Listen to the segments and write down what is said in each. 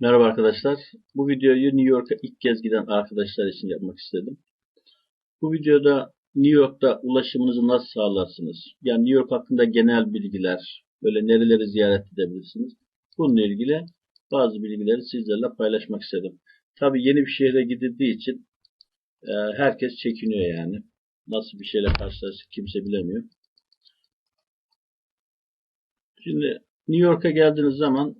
Merhaba arkadaşlar. Bu videoyu New York'a ilk kez giden arkadaşlar için yapmak istedim. Bu videoda New York'ta ulaşımınızı nasıl sağlarsınız? Yani New York hakkında genel bilgiler, böyle nereleri ziyaret edebilirsiniz? Bununla ilgili bazı bilgileri sizlerle paylaşmak istedim. Tabii yeni bir şehre gidildiği için e, herkes çekiniyor yani. Nasıl bir şeyle karşılaşacak kimse bilemiyor. Şimdi New York'a geldiğiniz zaman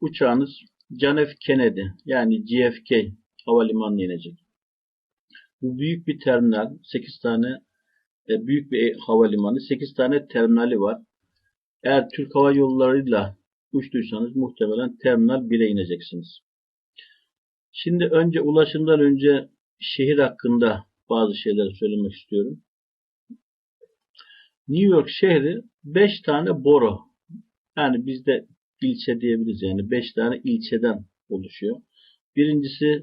uçağınız John F. Kennedy yani JFK havalimanına inecek. Bu büyük bir terminal. 8 tane e, büyük bir havalimanı. 8 tane terminali var. Eğer Türk Hava Yolları'yla uçtuysanız muhtemelen terminal 1'e ineceksiniz. Şimdi önce ulaşımdan önce şehir hakkında bazı şeyler söylemek istiyorum. New York şehri 5 tane boro yani bizde ilçe diyebiliriz. Yani 5 tane ilçeden oluşuyor. Birincisi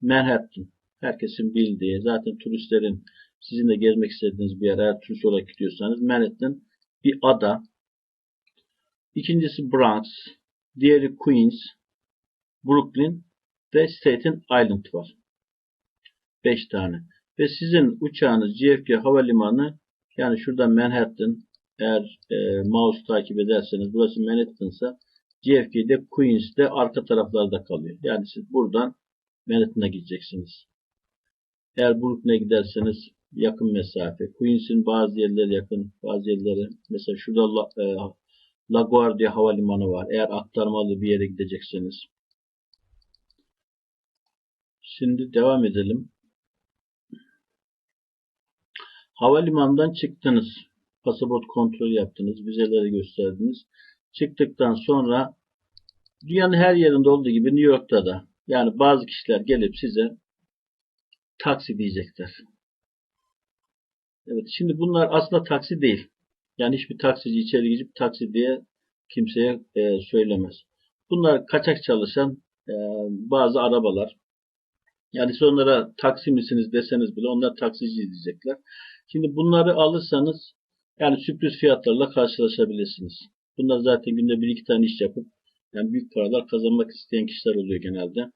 Manhattan. Herkesin bildiği, zaten turistlerin sizin de gezmek istediğiniz bir yer, eğer turist olarak gidiyorsanız Manhattan bir ada. İkincisi Bronx, diğeri Queens, Brooklyn ve Staten Island var. 5 tane. Ve sizin uçağınız JFK Havalimanı yani şurada Manhattan, eğer e, mouse takip ederseniz burası Manhattan'sa JFK'de Queens'de arka taraflarda kalıyor. Yani siz buradan Manhattan'a gideceksiniz. Eğer Brooklyn'e giderseniz yakın mesafe. Queens'in bazı yerleri yakın, bazı yerleri mesela şurada La, e, LaGuardia Havalimanı var. Eğer aktarmalı bir yere gidecekseniz. Şimdi devam edelim. Havalimanından çıktınız pasaport kontrolü yaptınız, vizeleri gösterdiniz. Çıktıktan sonra dünyanın her yerinde olduğu gibi New York'ta da yani bazı kişiler gelip size taksi diyecekler. Evet, şimdi bunlar aslında taksi değil. Yani hiçbir taksici içeri girip taksi diye kimseye e, söylemez. Bunlar kaçak çalışan e, bazı arabalar. Yani siz onlara taksi misiniz deseniz bile onlar taksici diyecekler. Şimdi bunları alırsanız yani sürpriz fiyatlarla karşılaşabilirsiniz. Bunlar zaten günde bir iki tane iş yapıp yani büyük paralar kazanmak isteyen kişiler oluyor genelde.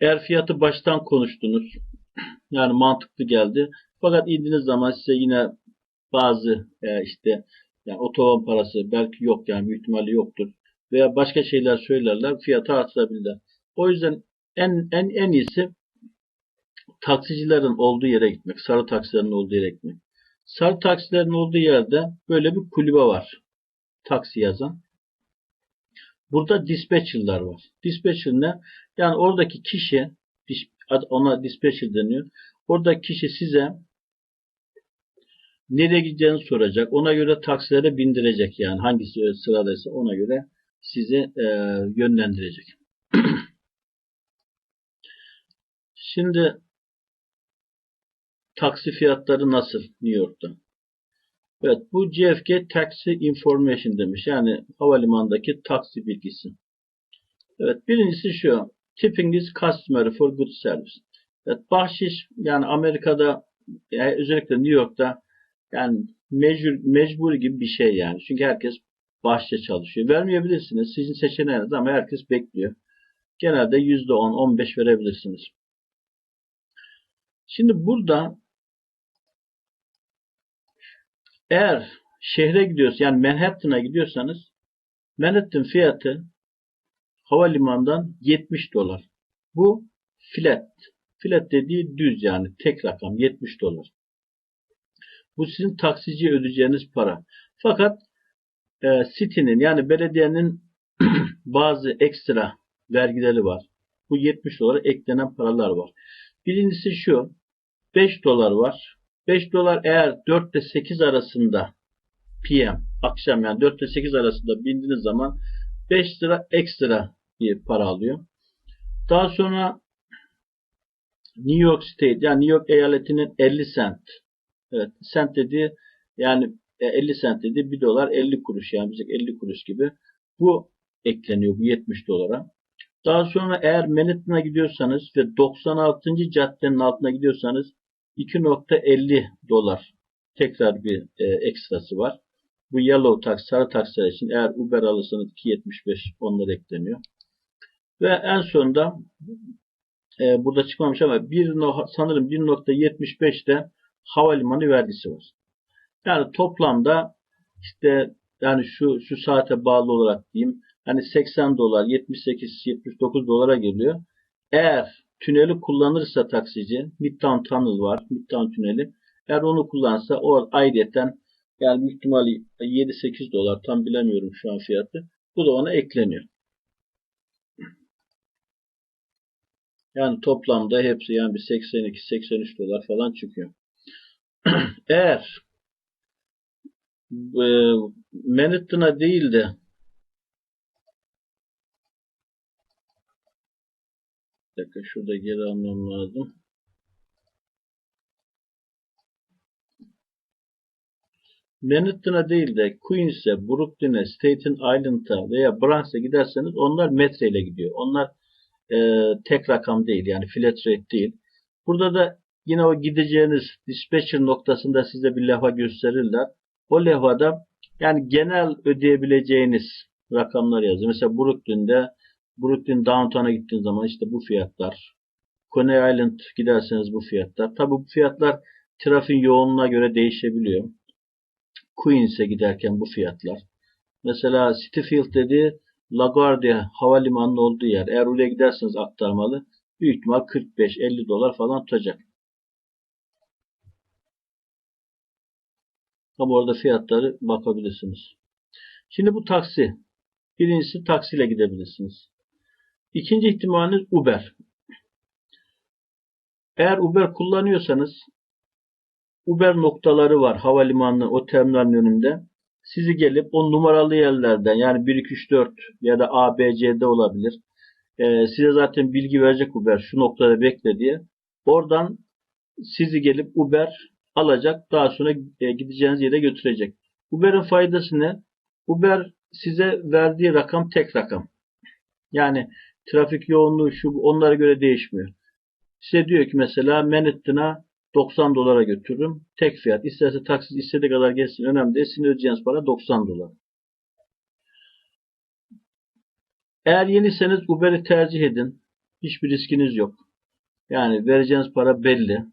Eğer fiyatı baştan konuştunuz, yani mantıklı geldi. Fakat indiğiniz zaman size yine bazı e, işte yani otoban parası belki yok yani büyük ihtimalle yoktur. Veya başka şeyler söylerler, fiyatı artırabilirler. O yüzden en en en iyisi taksicilerin olduğu yere gitmek, sarı taksilerin olduğu yere gitmek. Sarı taksilerin olduğu yerde böyle bir kulübe var. Taksi yazan. Burada dispatcher'lar var. Dispatcher ne? Yani oradaki kişi ona dispatcher deniyor. Oradaki kişi size nereye gideceğini soracak. Ona göre taksilere bindirecek yani. Hangisi sıradaysa ona göre sizi e, yönlendirecek. Şimdi taksi fiyatları nasıl New York'ta? Evet bu JFK Taxi Information demiş. Yani havalimanındaki taksi bilgisi. Evet birincisi şu. Tipping is customary for good service. Evet bahşiş yani Amerika'da yani özellikle New York'ta yani mecbur, mecbur gibi bir şey yani. Çünkü herkes bahşişe çalışıyor. Vermeyebilirsiniz. Sizin seçeneğiniz ama herkes bekliyor. Genelde %10-15 verebilirsiniz. Şimdi burada eğer şehre gidiyorsanız yani Manhattan'a gidiyorsanız Manhattan fiyatı havalimanından 70 dolar. Bu flat. Flat dediği düz yani tek rakam 70 dolar. Bu sizin taksiciye ödeyeceğiniz para. Fakat e, City'nin yani belediyenin bazı ekstra vergileri var. Bu 70 dolara eklenen paralar var. Birincisi şu. 5 dolar var. 5 dolar eğer 4 ile 8 arasında PM akşam yani 4 ile 8 arasında bindiğiniz zaman 5 lira ekstra bir para alıyor. Daha sonra New York State yani New York eyaletinin 50 cent. Evet, cent dediği yani 50 e, cent dediği 1 dolar 50 kuruş yani bizdeki 50 kuruş gibi. Bu ekleniyor bu 70 dolara. Daha sonra eğer Manhattan'a gidiyorsanız ve 96. caddenin altına gidiyorsanız 2.50 dolar tekrar bir e, ekstrası var. Bu yellow tax, sarı taksiler için eğer Uber alırsanız 2.75 onlara ekleniyor. Ve en sonunda e, burada çıkmamış ama bir, sanırım 1.75'te havalimanı vergisi var. Yani toplamda işte yani şu şu saate bağlı olarak diyeyim hani 80 dolar 78 79 dolara geliyor. Eğer tüneli kullanırsa taksici Midtown Tunnel var. Midtown tüneli. Eğer onu kullansa o ayrıyeten yani büyük ihtimalle 7-8 dolar tam bilemiyorum şu an fiyatı. Bu da ona ekleniyor. Yani toplamda hepsi yani bir 82-83 dolar falan çıkıyor. Eğer e, Manhattan'a değil de bir dakika şurada geri almam lazım. Manhattan'a değil de Queens'e, Brooklyn'e, Staten Island'a veya Bronx'a giderseniz onlar metreyle gidiyor. Onlar e, tek rakam değil yani flat rate değil. Burada da yine o gideceğiniz dispatcher noktasında size bir levha gösterirler. O levhada yani genel ödeyebileceğiniz rakamlar yazıyor. Mesela Brooklyn'de Brooklyn Downtown'a gittiğiniz zaman işte bu fiyatlar. Coney Island giderseniz bu fiyatlar. Tabi bu fiyatlar trafiğin yoğunluğuna göre değişebiliyor. Queens'e giderken bu fiyatlar. Mesela Cityfield dedi LaGuardia havalimanının olduğu yer. Eğer oraya giderseniz aktarmalı büyük ihtimal 45-50 dolar falan tutacak. Ama orada fiyatları bakabilirsiniz. Şimdi bu taksi. Birincisi taksiyle gidebilirsiniz. İkinci ihtimaliniz Uber. Eğer Uber kullanıyorsanız Uber noktaları var havalimanının o terminalin önünde. Sizi gelip o numaralı yerlerden yani 1, 2, 3, 4 ya da A, B, C'de olabilir. Ee, size zaten bilgi verecek Uber şu noktada bekle diye. Oradan sizi gelip Uber alacak. Daha sonra e, gideceğiniz yere götürecek. Uber'in faydası ne? Uber size verdiği rakam tek rakam. Yani trafik yoğunluğu şu onlara göre değişmiyor. Size diyor ki mesela Manhattan'a 90 dolara götürürüm. Tek fiyat. İsterse taksit istediği kadar gelsin. Önemli değil. Sizin ödeyeceğiniz para 90 dolar. Eğer yeniseniz Uber'i tercih edin. Hiçbir riskiniz yok. Yani vereceğiniz para belli.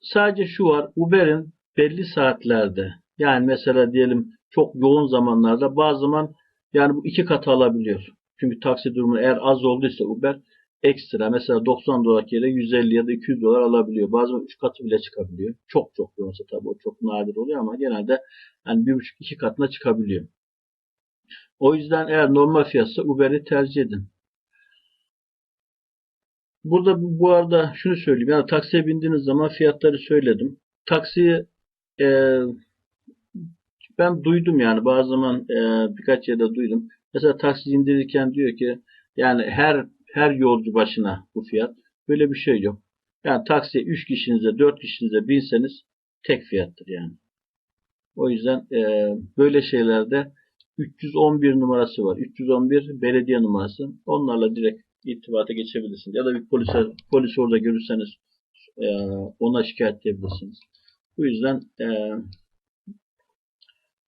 Sadece şu var. Uber'in belli saatlerde yani mesela diyelim çok yoğun zamanlarda bazı zaman yani bu iki katı alabiliyor. Çünkü taksi durumu eğer az olduysa Uber ekstra mesela 90 dolar yere 150 ya da 200 dolar alabiliyor. Bazen 3 katı bile çıkabiliyor. Çok çok yoğunsa tabii o çok nadir oluyor ama genelde yani 1,5-2 katına çıkabiliyor. O yüzden eğer normal fiyatsa Uber'i tercih edin. Burada bu arada şunu söyleyeyim. Yani taksiye bindiğiniz zaman fiyatları söyledim. Taksiyi ben duydum yani bazı zaman e, birkaç yerde duydum. Mesela taksi indirirken diyor ki yani her her yolcu başına bu fiyat. Böyle bir şey yok. Yani taksiye 3 kişinize 4 kişinize binseniz tek fiyattır yani. O yüzden e, böyle şeylerde 311 numarası var. 311 belediye numarası. Onlarla direkt irtibata geçebilirsiniz. Ya da bir polise, polis orada görürseniz e, ona şikayet edebilirsiniz. Bu yüzden e,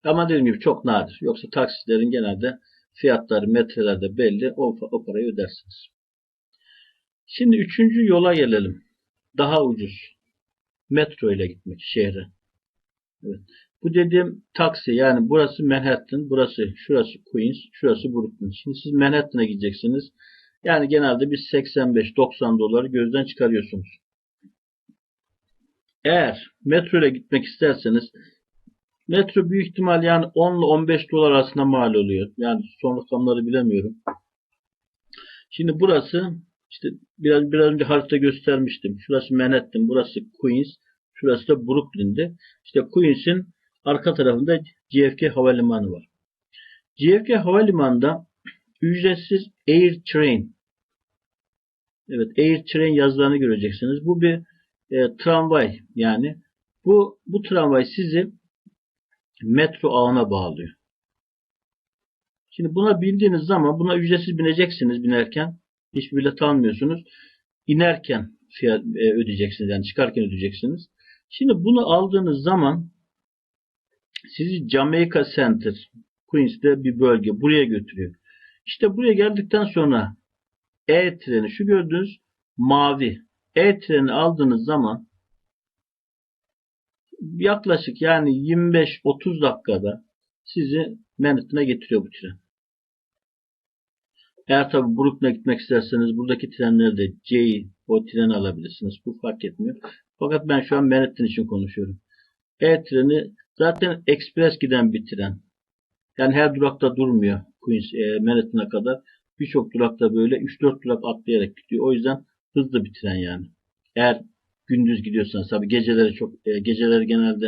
ama dediğim gibi çok nadir. Yoksa taksilerin genelde fiyatları metrelerde belli. O, o parayı ödersiniz. Şimdi üçüncü yola gelelim. Daha ucuz. Metro ile gitmek şehre. Evet. Bu dediğim taksi yani burası Manhattan, burası şurası Queens, şurası Brooklyn. Şimdi siz Manhattan'a gideceksiniz. Yani genelde bir 85-90 doları gözden çıkarıyorsunuz. Eğer metro ile gitmek isterseniz metro büyük ihtimal yani 10 ile 15 dolar arasında mal oluyor. Yani son rakamları bilemiyorum. Şimdi burası işte biraz biraz önce haritada göstermiştim. Şurası Manhattan, burası Queens, şurası da Brooklyn'de. İşte Queens'in arka tarafında JFK Havalimanı var. JFK Havalimanı'nda ücretsiz Air Train Evet Air Train yazılarını göreceksiniz. Bu bir e, tramvay yani. Bu bu tramvay sizi metro ağına bağlıyor. Şimdi buna bindiğiniz zaman buna ücretsiz bineceksiniz binerken. Hiçbir bilet almıyorsunuz. İnerken fiyat e, ödeyeceksiniz. Yani çıkarken ödeyeceksiniz. Şimdi bunu aldığınız zaman sizi Jamaica Center Queens'te bir bölge buraya götürüyor. İşte buraya geldikten sonra E treni şu gördüğünüz mavi E treni aldığınız zaman yaklaşık yani 25-30 dakikada sizi Manhattan'a getiriyor bu tren. Eğer tabi Brooklyn'e gitmek isterseniz buradaki trenlerde C'yi o treni alabilirsiniz. Bu fark etmiyor. Fakat ben şu an Manhattan için konuşuyorum. E treni zaten ekspres giden bir tren. Yani her durakta durmuyor Queens e, Manhattan'a kadar. Birçok durakta böyle 3-4 durak atlayarak gidiyor. O yüzden hızlı bir tren yani. Eğer gündüz gidiyorsanız tabi geceleri çok e, geceleri genelde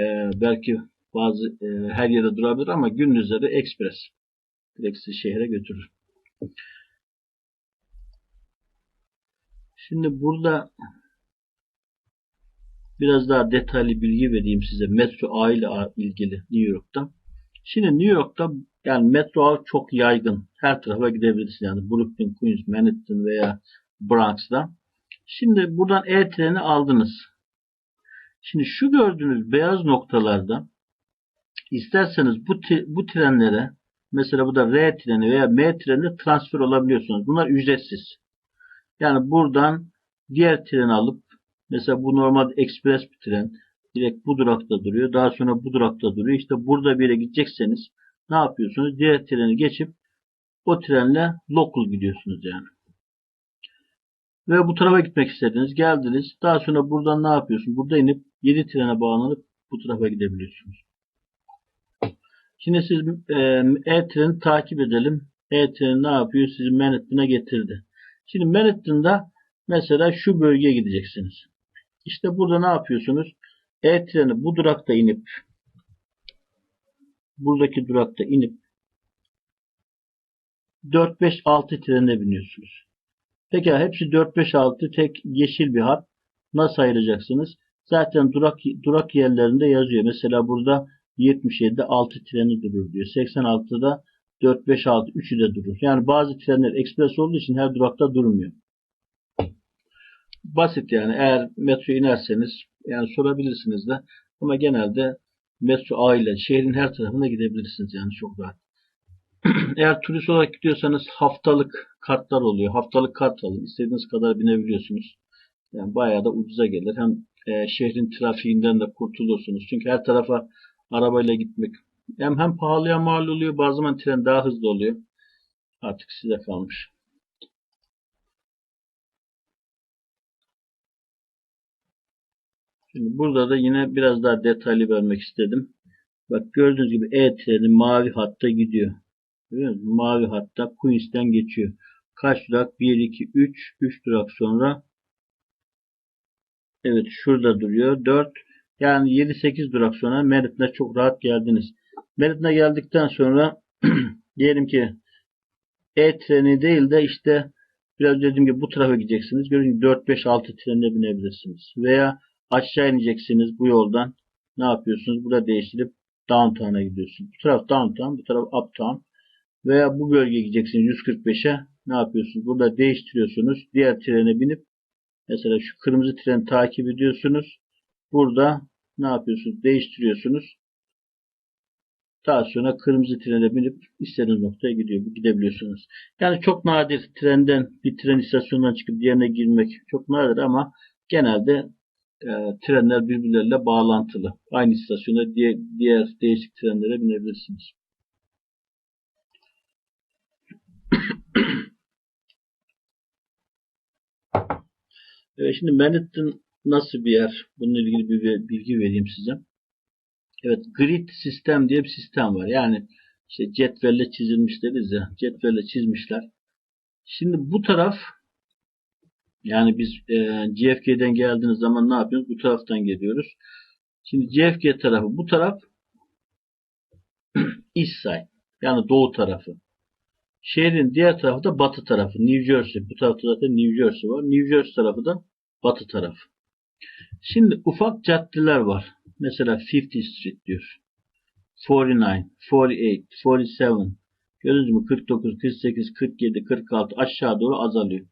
e, belki bazı e, her yere durabilir ama gündüzleri ekspres. Direkt sizi şehre götürür. Şimdi burada biraz daha detaylı bilgi vereyim size metro ağ ile ilgili New York'ta. Şimdi New York'ta yani metro ağı çok yaygın. Her tarafa gidebilirsiniz. Yani Brooklyn, Queens, Manhattan veya Bronx'ta. Şimdi buradan E treni aldınız. Şimdi şu gördüğünüz beyaz noktalarda isterseniz bu, bu trenlere mesela bu da R treni veya M treni transfer olabiliyorsunuz. Bunlar ücretsiz. Yani buradan diğer treni alıp mesela bu normal ekspres bir tren direkt bu durakta duruyor. Daha sonra bu durakta duruyor. İşte burada bir yere gidecekseniz ne yapıyorsunuz? Diğer treni geçip o trenle local gidiyorsunuz yani. Ve bu tarafa gitmek istediniz. Geldiniz. Daha sonra buradan ne yapıyorsunuz? Burada inip 7 trene bağlanıp bu tarafa gidebiliyorsunuz. Şimdi siz E-treni takip edelim. E-treni ne yapıyor? Sizi Manhattan'a getirdi. Şimdi Manhattan'da mesela şu bölgeye gideceksiniz. İşte burada ne yapıyorsunuz? E-treni bu durakta inip buradaki durakta inip 4 5 6 trenine biniyorsunuz. Peki hepsi 4 5 6 tek yeşil bir hat. Nasıl ayıracaksınız? Zaten durak durak yerlerinde yazıyor. Mesela burada 77'de 6 treni durur diyor. 86'da 4 5 6 3'ü de durur. Yani bazı trenler ekspres olduğu için her durakta durmuyor. Basit yani. Eğer metro inerseniz yani sorabilirsiniz de ama genelde metro ağ ile şehrin her tarafına gidebilirsiniz yani çok rahat. Eğer turist olarak gidiyorsanız haftalık kartlar oluyor. Haftalık kart alın. İstediğiniz kadar binebiliyorsunuz. Yani bayağı da ucuza gelir. Hem e, şehrin trafiğinden de kurtulursunuz. Çünkü her tarafa arabayla gitmek hem hem pahalıya mal oluyor. Bazı zaman tren daha hızlı oluyor. Artık size kalmış. Şimdi burada da yine biraz daha detaylı vermek istedim. Bak gördüğünüz gibi E treni mavi hatta gidiyor. Mavi hatta Queens'ten geçiyor. Kaç durak? 1, 2, 3. 3 durak sonra Evet şurada duruyor. 4 yani 7-8 durak sonra Merit'e çok rahat geldiniz. Merit'e geldikten sonra diyelim ki E treni değil de işte biraz dediğim gibi bu tarafa gideceksiniz. Gördüğünüz gibi 4, 5, 6 trenine binebilirsiniz. Veya aşağı ineceksiniz bu yoldan. Ne yapıyorsunuz? Burada değiştirip downtown'a gidiyorsunuz. Bu taraf downtown, bu taraf uptown. Veya bu bölgeye gideceksiniz 145'e. Ne yapıyorsunuz? Burada değiştiriyorsunuz. Diğer trene binip mesela şu kırmızı treni takip ediyorsunuz. Burada ne yapıyorsunuz? Değiştiriyorsunuz. Daha sonra kırmızı trene binip istediğiniz noktaya gidiyor, gidebiliyorsunuz. Yani çok nadir trenden bir tren istasyonundan çıkıp diğerine girmek çok nadir ama genelde e, trenler birbirleriyle bağlantılı. Aynı istasyonda diğer, diğer değişik trenlere binebilirsiniz. Evet, şimdi Manhattan nasıl bir yer? Bununla ilgili bir bilgi vereyim size. Evet, grid sistem diye bir sistem var. Yani işte cetvelle çizilmiş deriz ya. Cetvelle çizmişler. Şimdi bu taraf yani biz e, CFK'den geldiğiniz zaman ne yapıyoruz? Bu taraftan geliyoruz. Şimdi CFK tarafı bu taraf Side. Yani doğu tarafı. Şehrin diğer tarafı da batı tarafı. New Jersey. Bu tarafta zaten New Jersey var. New Jersey tarafı da batı tarafı. Şimdi ufak caddeler var. Mesela 50 Street diyor. 49, 48, 47. Gördünüz mü? 49, 48, 47, 46 aşağı doğru azalıyor.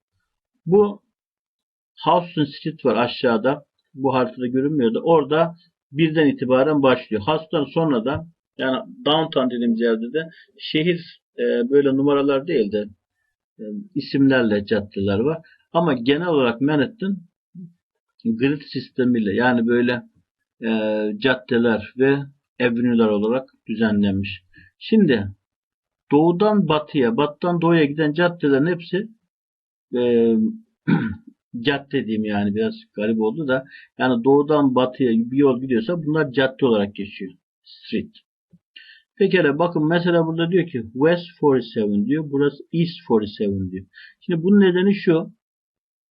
Bu Houston Street var aşağıda. Bu haritada görünmüyordu. Orada birden itibaren başlıyor. Houston sonra da yani downtown dediğimiz yerde de şehir e, böyle numaralar değil de e, isimlerle caddeler var. Ama genel olarak Manhattan grid sistemiyle yani böyle e, caddeler ve avenüler olarak düzenlenmiş. Şimdi doğudan batıya, batıdan doğuya giden caddelerin hepsi e, cadde diyeyim yani biraz garip oldu da yani doğudan batıya bir yol gidiyorsa bunlar cadde olarak geçiyor. Street. Pekala bakın mesela burada diyor ki West 47 diyor. Burası East 47 diyor. Şimdi bunun nedeni şu.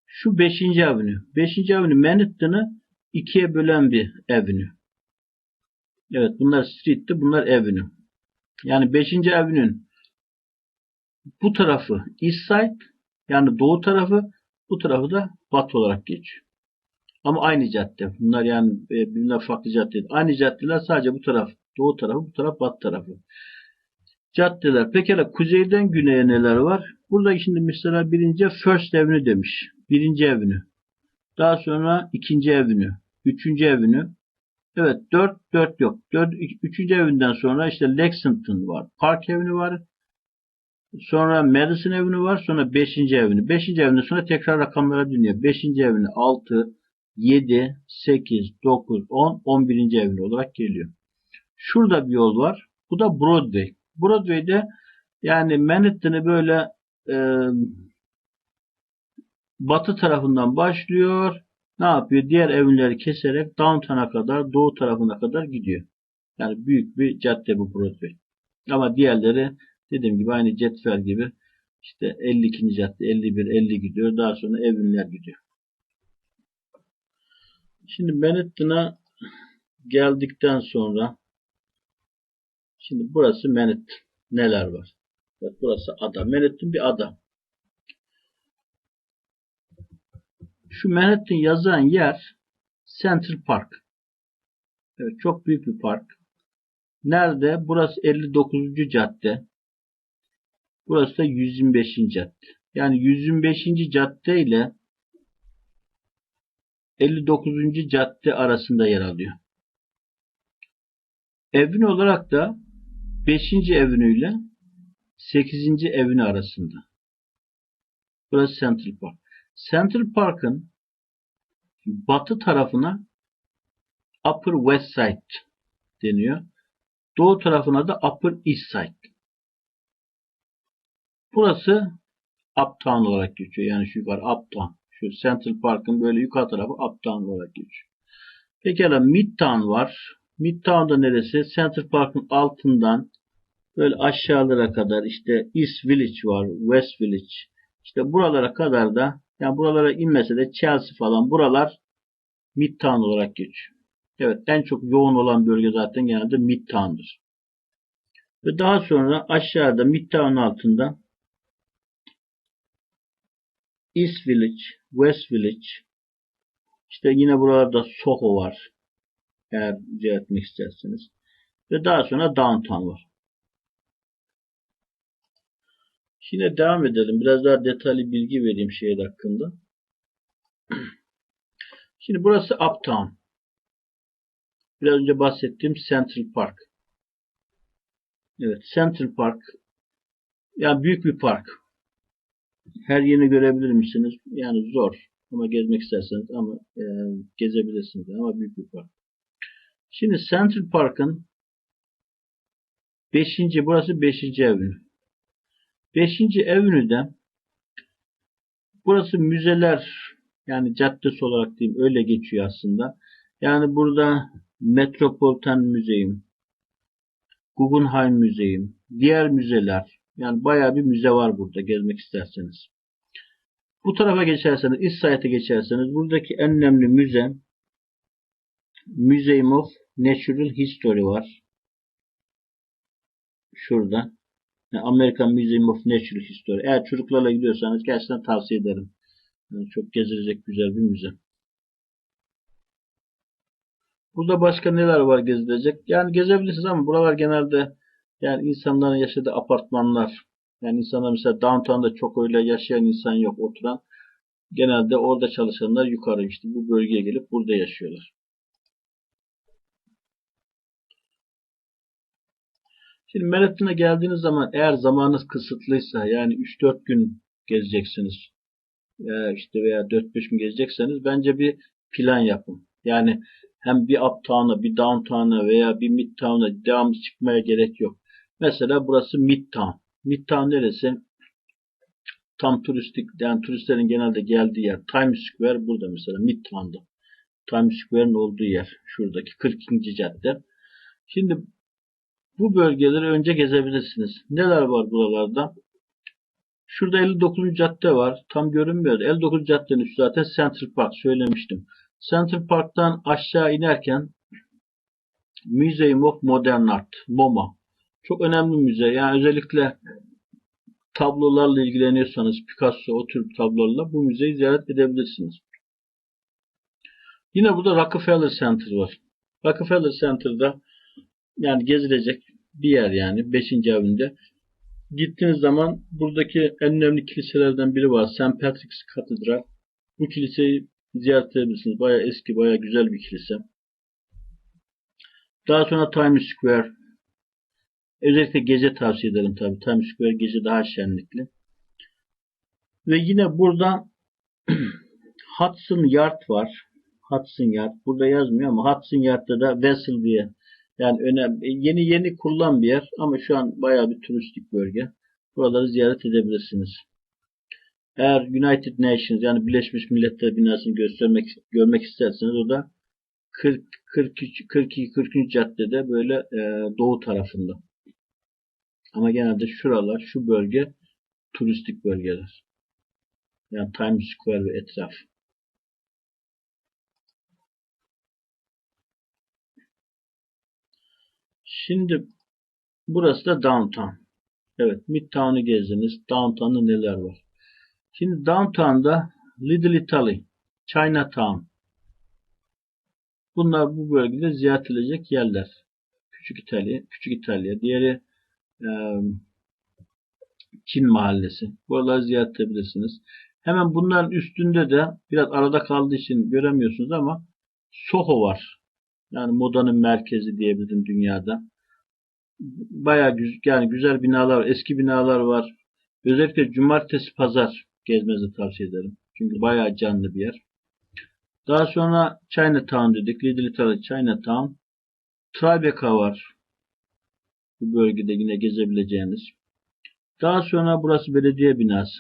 Şu 5. avenue. 5. avenue Manhattan'ı ikiye bölen bir avenue. Evet bunlar street'ti. Bunlar avenue. Yani 5. avenue'nin bu tarafı East Side yani doğu tarafı bu tarafı da batı olarak geçiyor. Ama aynı cadde. Bunlar yani e, birbirinden farklı cadde. Aynı caddeler sadece bu taraf doğu tarafı, bu taraf batı tarafı. Caddeler. Pekala kuzeyden güneye neler var? Burada şimdi mesela birinci First Avenue demiş. Birinci Avenue. Daha sonra ikinci Avenue. Üçüncü Avenue. Evet dört, dört yok. Dört, üçüncü evinden sonra işte Lexington var. Park Avenue var. Sonra Madison Avenue var. Sonra 5. Avenue. 5. Avenue sonra tekrar rakamlara dönüyor. 5. Avenue 6, 7, 8, 9, 10, 11. Avenue olarak geliyor. Şurada bir yol var. Bu da Broadway. Broadway'de yani Manhattan'ı böyle e, batı tarafından başlıyor. Ne yapıyor? Diğer evleri keserek downtown'a kadar, doğu tarafına kadar gidiyor. Yani büyük bir cadde bu Broadway. Ama diğerleri dediğim gibi aynı cetvel gibi işte 52. cadde, 51, 50 gidiyor. Daha sonra evler gidiyor. Şimdi Manhattan'a geldikten sonra şimdi burası Manhattan. Neler var? Evet, burası ada. Manhattan bir ada. Şu Manhattan yazan yer Central Park. Evet, çok büyük bir park. Nerede? Burası 59. cadde. Burası da 125. cadde. Yani 125. cadde ile 59. cadde arasında yer alıyor. Evin olarak da 5. evini ile 8. evini arasında. Burası Central Park. Central Park'ın batı tarafına Upper West Side deniyor. Doğu tarafına da Upper East Side. Burası Uptown olarak geçiyor. Yani şu yukarı Uptown. Şu Central Park'ın böyle yukarı tarafı Uptown olarak geçiyor. Pekala Midtown var. Midtown'da neresi? Central Park'ın altından böyle aşağılara kadar işte East Village var, West Village. İşte buralara kadar da yani buralara inmese de Chelsea falan buralar Midtown olarak geçiyor. Evet en çok yoğun olan bölge zaten genelde Midtown'dır. Ve daha sonra aşağıda Midtown altında East Village, West Village işte yine buralarda Soho var. Eğer etmek isterseniz. Ve daha sonra Downtown var. Şimdi devam edelim. Biraz daha detaylı bilgi vereyim şehir hakkında. Şimdi burası Uptown. Biraz önce bahsettiğim Central Park. Evet, Central Park. Yani büyük bir park. Her yerini görebilir misiniz? Yani zor. Ama gezmek isterseniz ama e, gezebilirsiniz. Ama büyük bir park. Şimdi Central Park'ın 5. burası 5. Avenue. 5. Avenue'de burası müzeler yani caddesi olarak diyeyim öyle geçiyor aslında. Yani burada Metropolitan Müzeyim, Guggenheim Müzeyim, diğer müzeler yani bayağı bir müze var burada gezmek isterseniz. Bu tarafa geçerseniz, East Side'e geçerseniz buradaki en önemli müze Museum of Natural History var. Şurada. American Museum of Natural History. Eğer çocuklarla gidiyorsanız gerçekten tavsiye ederim. Yani çok gezilecek güzel bir müze. Burada başka neler var gezilecek? Yani gezebilirsiniz ama buralar genelde yani insanların yaşadığı apartmanlar. Yani insanlar mesela downtown'da çok öyle yaşayan insan yok oturan. Genelde orada çalışanlar yukarı işte bu bölgeye gelip burada yaşıyorlar. Şimdi Manhattan'a geldiğiniz zaman eğer zamanınız kısıtlıysa yani 3-4 gün gezeceksiniz ya işte veya 4-5 gün gezecekseniz bence bir plan yapın. Yani hem bir uptown'a, bir downtown'a veya bir midtown'a devamlı çıkmaya gerek yok. Mesela burası midtown. Midtown neresi? Tam turistik, yani turistlerin genelde geldiği yer. Times Square burada mesela Midtown'da. Times Square'ın olduğu yer. Şuradaki 42. cadde. Şimdi bu bölgeleri önce gezebilirsiniz. Neler var buralarda? Şurada 59. cadde var. Tam görünmüyor. 59 caddenin üstü zaten Central Park söylemiştim. Central Park'tan aşağı inerken Museum of Modern Art, MoMA. Çok önemli müze. Yani özellikle tablolarla ilgileniyorsanız Picasso o tür tablolarla bu müzeyi ziyaret edebilirsiniz. Yine burada Rockefeller Center var. Rockefeller Center'da yani gezilecek bir yer yani 5. evinde. Gittiğiniz zaman buradaki en önemli kiliselerden biri var. St. Patrick's Cathedral. Bu kiliseyi ziyaret edebilirsiniz. Baya eski, baya güzel bir kilise. Daha sonra Times Square. Özellikle gece tavsiye ederim tabi. Times Square gece daha şenlikli. Ve yine burada Hudson Yard var. Hudson Yard. Burada yazmıyor ama Hudson Yard'da da Vessel diye yani önemli, yeni yeni kurulan bir yer ama şu an bayağı bir turistik bölge. Buraları ziyaret edebilirsiniz. Eğer United Nations yani Birleşmiş Milletler binasını göstermek görmek isterseniz o da 40 42 42 43. caddede böyle e, doğu tarafında. Ama genelde şuralar, şu bölge turistik bölgeler. Yani Times Square ve etraf. Şimdi burası da downtown. Evet, Midtown'u gezdiniz. Downtown'da neler var? Şimdi downtown'da Little Italy, Chinatown. Bunlar bu bölgede ziyaret edilecek yerler. Küçük İtalya, Küçük İtalya. Diğeri e, Çin Mahallesi. Buraları ziyaret edebilirsiniz. Hemen bunların üstünde de biraz arada kaldığı için göremiyorsunuz ama Soho var. Yani modanın merkezi diyebilirim dünyada. Bayağı güzel, yani güzel binalar. Eski binalar var. Özellikle cumartesi pazar gezmenizi tavsiye ederim. Çünkü bayağı canlı bir yer. Daha sonra Chinatown dedik. Little Italy Chinatown. Tribeca var. Bu bölgede yine gezebileceğiniz. Daha sonra burası belediye binası.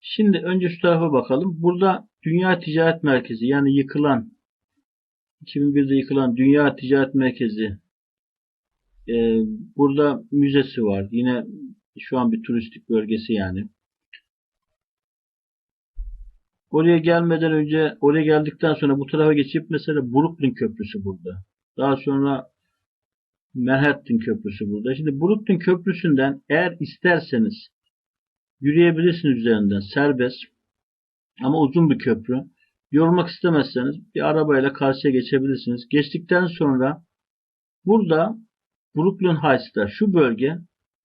Şimdi önce şu tarafa bakalım. Burada Dünya Ticaret Merkezi yani yıkılan 2001'de yıkılan Dünya Ticaret Merkezi ee, burada müzesi var. Yine şu an bir turistik bölgesi yani. Oraya gelmeden önce, oraya geldikten sonra bu tarafa geçip mesela Brooklyn Köprüsü burada. Daha sonra Manhattan Köprüsü burada. Şimdi Brooklyn Köprüsü'nden eğer isterseniz yürüyebilirsiniz üzerinden serbest ama uzun bir köprü. Yorulmak istemezseniz bir arabayla karşıya geçebilirsiniz. Geçtikten sonra burada Brooklyn Heights'ta şu bölge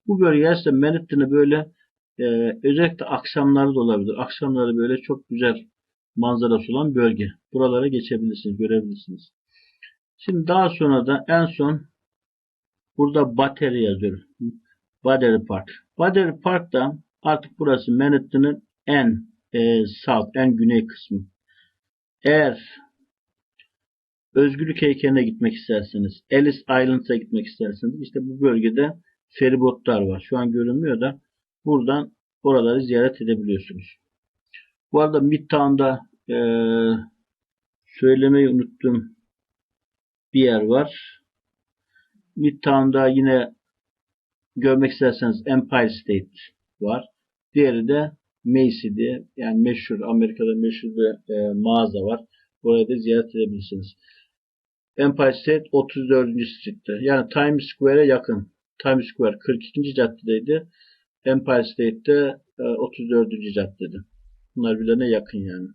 bu bölge gerçekten Manhattan'ı böyle e, özellikle akşamları da olabilir. Akşamları böyle çok güzel manzarası olan bölge. Buralara geçebilirsiniz, görebilirsiniz. Şimdi daha sonra da en son burada Battery yazıyor. Battery Park. Battery Park'ta artık burası Manhattan'ın en e, south, en güney kısmı. Eğer Özgürlük heykeline gitmek isterseniz, Ellis Island'a gitmek isterseniz işte bu bölgede feribotlar var. Şu an görünmüyor da buradan oraları ziyaret edebiliyorsunuz. Bu arada Midtown'da e, söylemeyi unuttum bir yer var. Midtown'da yine görmek isterseniz Empire State var. Diğeri de Macy diye yani meşhur Amerika'da meşhur bir e, mağaza var. Burayı da ziyaret edebilirsiniz. Empire State 34. Street'te. Yani Times Square'e yakın. Times Square 42. caddedeydi. Empire State'te 34. E, caddede. Bunlar birbirine yakın yani.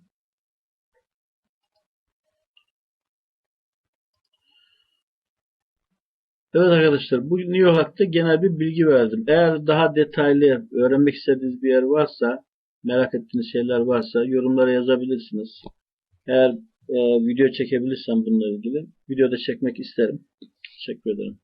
Evet arkadaşlar bu New York'ta genel bir bilgi verdim. Eğer daha detaylı öğrenmek istediğiniz bir yer varsa, merak ettiğiniz şeyler varsa yorumlara yazabilirsiniz. Eğer e, video çekebilirsem bununla ilgili videoda çekmek isterim. Teşekkür ederim.